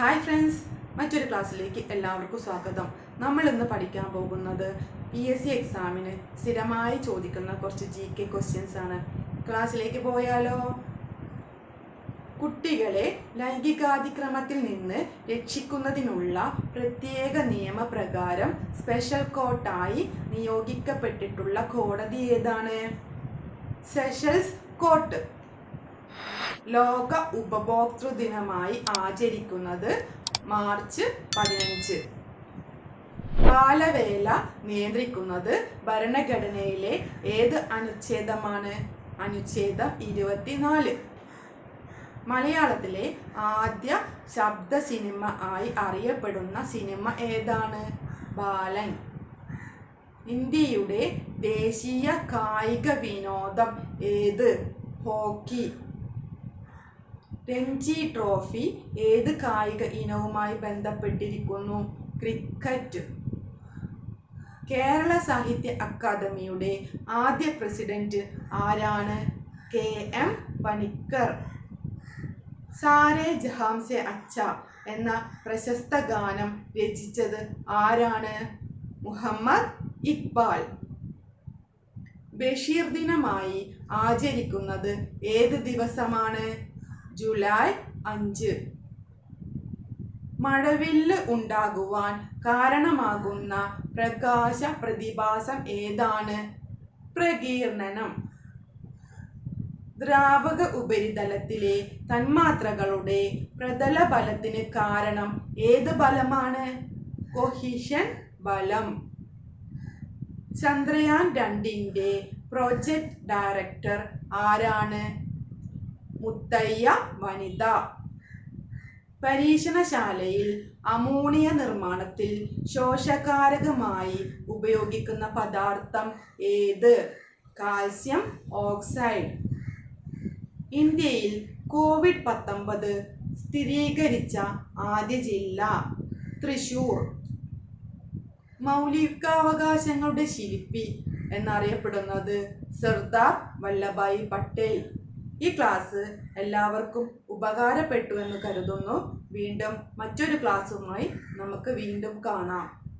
Hi friends മറ്റൊരു ക്ലാസ്സിലേക്ക് എല്ലാവർക്കും സ്വാഗതം. നമ്മൾ ഇന്ന് പഠിക്കാൻ പോകുന്നത് പി എസ് സി എക്സാമിന് സ്ഥിരമായി ചോദിക്കുന്ന കുറച്ച് ജി കെ ക്വസ്റ്റ്യൻസ് ആണ്. ക്ലാസ്സിലേക്ക് പോയാലോ? കുട്ടികളെ ലൈംഗികാതിക്രമത്തിൽ നിന്ന് രക്ഷിക്കുന്നതിനുള്ള പ്രത്യേക നിയമപ്രകാരം സ്പെഷ്യൽ കോർട്ടായി നിയോഗിക്കപ്പെട്ടിട്ടുള്ള കോടതി ഏതാണ്? സെഷൽസ് കോർട്ട് ലോക ഉപഭോക്തൃ ദിനമായി ആചരിക്കുന്നത് മാർച്ച് പതിനഞ്ച്. ബാലവേല നിയന്ത്രിക്കുന്നത് ഭരണഘടനയിലെ ഏത് അനുച്ഛേദമാണ്? അനുച്ഛേദം ഇരുപത്തിനാല്. മലയാളത്തിലെ ആദ്യ ശബ്ദ സിനിമ ആയി അറിയപ്പെടുന്ന സിനിമ ഏതാണ്? ബാലൻ. ഇന്ത്യയുടെ ദേശീയ കായിക വിനോദം ഏത്? ഹോക്കി. രഞ്ജി ട്രോഫി ഏത് കായിക ഇനവുമായി ബന്ധപ്പെട്ടിരിക്കുന്നു? ക്രിക്കറ്റ്. കേരള സാഹിത്യ അക്കാദമിയുടെ ആദ്യ പ്രസിഡന്റ് ആരാണ്? K M Panicker. സാരേ ജഹാംസെ അച്ച എന്ന പ്രശസ്ത ഗാനം രചിച്ചത് ആരാണ്? മുഹമ്മദ് ഇക്ബാൽ. ബഷീർ ദിനമായി ആചരിക്കുന്നത് ഏത് ദിവസമാണ്? ജൂലൈ അഞ്ച്. മഴവില്ല് ഉണ്ടാകുവാൻ കാരണമാകുന്ന പ്രകാശ പ്രതിഭാസം ഏതാണ്? പ്രകീർണനം. ദ്രാവക ഉപരിതലത്തിലെ തന്മാത്രകളുടെ പ്രതല ബലത്തിന് കാരണം ഏത് ബലമാണ്? കൊഹിഷൻ ബലം. ചന്ദ്രയാൻ രണ്ടിന്റെ പ്രോജക്റ്റ് ഡയറക്ടർ ആരാണ്? മുത്തയ്യ വനിത. പരീക്ഷണശാലയിൽ അമോണിയ നിർമ്മാണത്തിൽ ശോഷകാരകമായി ഉപയോഗിക്കുന്ന പദാർത്ഥം ഏത്? Calcium oxide. ഇന്ത്യയിൽ കോവിഡ് പത്തൊമ്പത് സ്ഥിരീകരിച്ച ആദ്യ ജില്ല തൃശൂർ. മൗലികാവകാശങ്ങളുടെ ശില്പി എന്നറിയപ്പെടുന്നത് സർദാർ വല്ലഭായി പട്ടേൽ. ഈ ക്ലാസ് എല്ലാവർക്കും ഉപകാരപ്പെട്ടു എന്ന് കരുതുന്നു. വീണ്ടും മറ്റൊരു ക്ലാസ്സുമായി നമുക്ക് വീണ്ടും കാണാം.